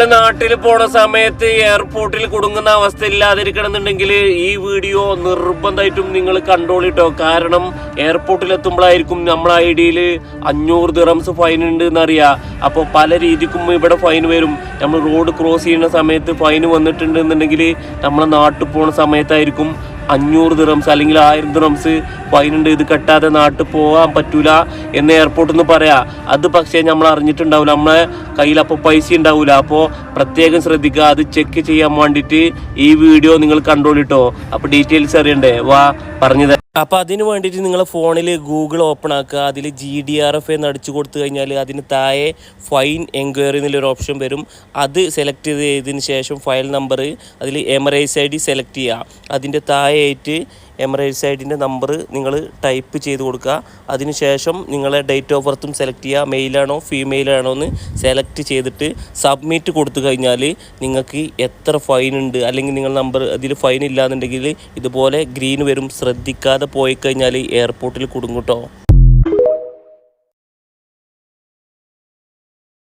നിങ്ങൾ നാട്ടിൽ പോണ സമയത്ത് എയർപോർട്ടിൽ കുടുങ്ങുന്ന അവസ്ഥ ഇല്ലാതിരിക്കണമെന്നുണ്ടെങ്കിൽ ഈ വീഡിയോ നിർബന്ധമായിട്ടും നിങ്ങൾ കണ്ടോളിട്ടോ കാരണം എയർപോർട്ടിൽ എത്തുമ്പോഴായിരിക്കും നമ്മളെ ഐ ഡിയിൽ അഞ്ഞൂറ് ദിറംസ് ഫൈൻ ഉണ്ട് എന്നറിയാം അപ്പോൾ പല രീതിക്കും ഇവിടെ ഫൈൻ വരും. നമ്മൾ റോഡ് ക്രോസ് ചെയ്യുന്ന സമയത്ത് ഫൈൻ വന്നിട്ടുണ്ട് എന്നുണ്ടെങ്കിൽ നമ്മളെ നാട്ടിൽ പോണ സമയത്തായിരിക്കും അഞ്ഞൂറ് ദിറംസ് അല്ലെങ്കിൽ ആയിരം ദിറംസ് ഫൈനുണ്ട് ഇത് കെട്ടാതെ നാട്ടിൽ പോകാൻ പറ്റൂല എന്ന് എയർപോർട്ടിൽ നിന്ന് പറയാം. അത് പക്ഷേ നമ്മൾ അറിഞ്ഞിട്ടുണ്ടാവില്ല. നമ്മളെ കയ്യിൽ അപ്പോൾ പൈസ ഉണ്ടാവില്ല. അപ്പോൾ പ്രത്യേകം ശ്രദ്ധിക്കുക. അത് ചെക്ക് ചെയ്യാൻ വേണ്ടിയിട്ട് ഈ വീഡിയോ നിങ്ങൾ കണ്ടോളിട്ടോ അപ്പോൾ ഡീറ്റെയിൽസ് അറിയണ്ടേ? വാ പറഞ്ഞു തരാം. അപ്പോൾ അതിന് വേണ്ടിയിട്ട് നിങ്ങൾ ഫോണിൽ ഗൂഗിൾ ഓപ്പൺ ആക്കുക അതിൽ ജി ഡി ആർ എഫ് എന്ന് അടിച്ചു കൊടുത്തു കഴിഞ്ഞാൽ അതിന് താഴെ ഫൈൻ എൻക്വയറി എന്നുള്ളൊരു ഓപ്ഷൻ വരും. അത് സെലക്ട് ചെയ്തതിന് ശേഷം ഫയൽ നമ്പർ അതിൽ എമറൈസ് ഐ ഡി സെലക്ട് ചെയ്യുക. അതിന്റെ താഴെയായിട്ട് എമറൈസ് ഐഡിന്റെ നമ്പർ നിങ്ങൾ ടൈപ്പ് ചെയ്ത് കൊടുക്കുക. അതിനുശേഷം നിങ്ങളെ ഡേറ്റ് ഓഫ് ബർത്തും സെലക്ട് ചെയ്യുക. മെയിലാണോ ഫീമെയിലാണോ എന്ന് സെലക്ട് ചെയ്തിട്ട് സബ്മിറ്റ് കൊടുത്തു കഴിഞ്ഞാൽ നിങ്ങൾക്ക് എത്ര ഫൈൻ ഉണ്ട് അല്ലെങ്കിൽ നിങ്ങൾ നമ്പർ അതിൽ ഫൈൻ ഇല്ലാന്നുണ്ടെങ്കിൽ ഇതുപോലെ ഗ്രീൻ വരും. ശ്രദ്ധിക്കാതെ പോയി കഴിഞ്ഞാൽ എയർപോർട്ടിൽ കുടുങ്ങും കേട്ടോ